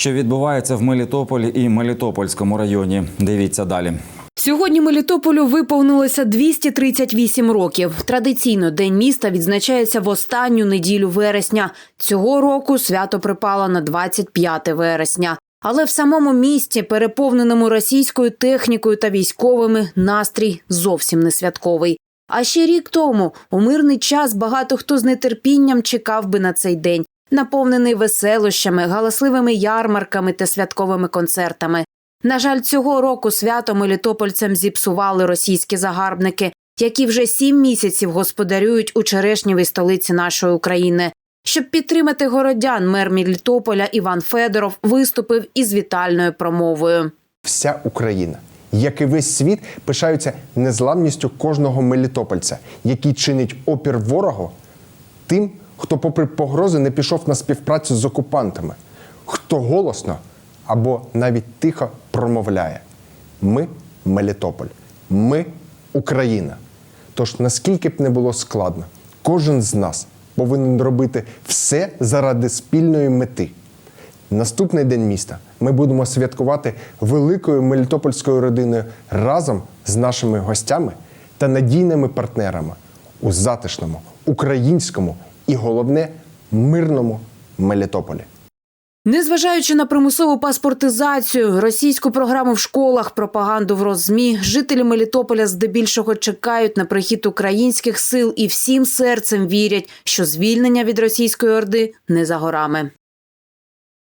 Що відбувається в Мелітополі і Мелітопольському районі? Дивіться далі. Сьогодні Мелітополю виповнилося 238 років. Традиційно День міста відзначається в останню неділю вересня. Цього року свято припало на 25 вересня. Але в самому місті, переповненому російською технікою та військовими, настрій зовсім не святковий. А ще рік тому, у мирний час, багато хто з нетерпінням чекав би на цей день, наповнений веселощами, галасливими ярмарками та святковими концертами. На жаль, цього року свято мелітопольцям зіпсували російські загарбники, які вже сім місяців господарюють у черешнівій столиці нашої України. Щоб підтримати городян, мер Мелітополя Іван Федоров виступив із вітальною промовою. Вся Україна, як і весь світ, пишаються незламністю кожного мелітопольця, який чинить опір ворогу тим, хто, попри погрози, не пішов на співпрацю з окупантами, хто голосно або навіть тихо промовляє: Ми Мелітополь, ми Україна. Тож, наскільки б не було складно, кожен з нас повинен робити все заради спільної мети. Наступний день міста ми будемо святкувати великою мелітопольською родиною разом з нашими гостями та надійними партнерами у затишному, українському і головне мирному Мелітополі. Незважаючи на примусову паспортизацію, російську програму в школах, пропаганду в розмі, жителі Мелітополя здебільшого чекають на прихід українських сил і всім серцем вірять, що звільнення від російської орди не за горами.